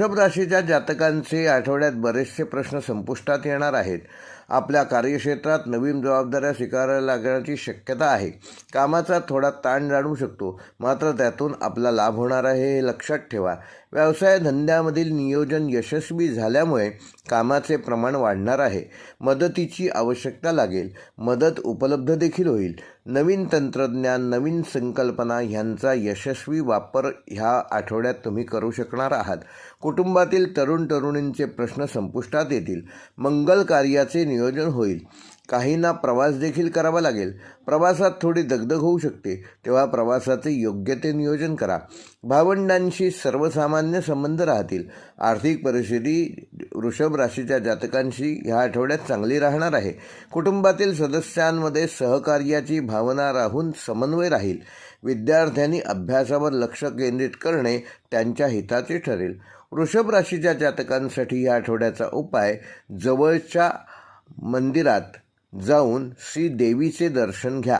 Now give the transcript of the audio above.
वृषभ राशीच्या जातकांचे आठवड्यात बरेचसे प्रश्न संपुष्टात येणार आहेत. आपल्या कार्यक्षेत्रात नवीन जबाबदाऱ्या स्वीकारायला लागण्याची शक्यता आहे. कामाचा थोडा ताण जाणू शकतो मात्र त्यातून आपला लाभ होणार आहे हे लक्षात ठेवा. व्यवसाय धंद्यामधील नियोजन यशस्वी झाल्यामुळे कामाचे प्रमाण वाढणार आहे. मदतीची आवश्यकता लागेल. मदत उपलब्ध देखील होईल. नवीन तंत्रज्ञान नवीन संकल्पना ह्यांचा यशस्वी वापर ह्या आठवड्यात तुम्ही करू शकणार आहात. कुटुंबातील तरुण तरुणींचे प्रश्न संपुष्टात येतील. मंगल कार्याचे नियोजन नियोजन होईल. काहींना प्रवास देखील करावा लागेल. प्रवासात थोडी दगदग होऊ शकते. तेव्हा प्रवासाचे योग्य ते नियोजन करा. भावंडांशी सर्वसामान्य संबंध राहतील. आर्थिक परिस्थिती वृषभ राशीच्या जातकांशी ह्या आठवड्यात चांगली राहणार आहे. कुटुंबातील सदस्यांमध्ये सहकार्याची भावना राहून समन्वय राहील. विद्यार्थ्यांनी अभ्यासावर लक्ष केंद्रित करणे त्यांच्या हिताचे ठरेल. वृषभ राशीच्या जातकांसाठी या आठवड्याचा उपाय जवळच्या मंदिरात जाऊन श्री देवीचे दर्शन घ्या.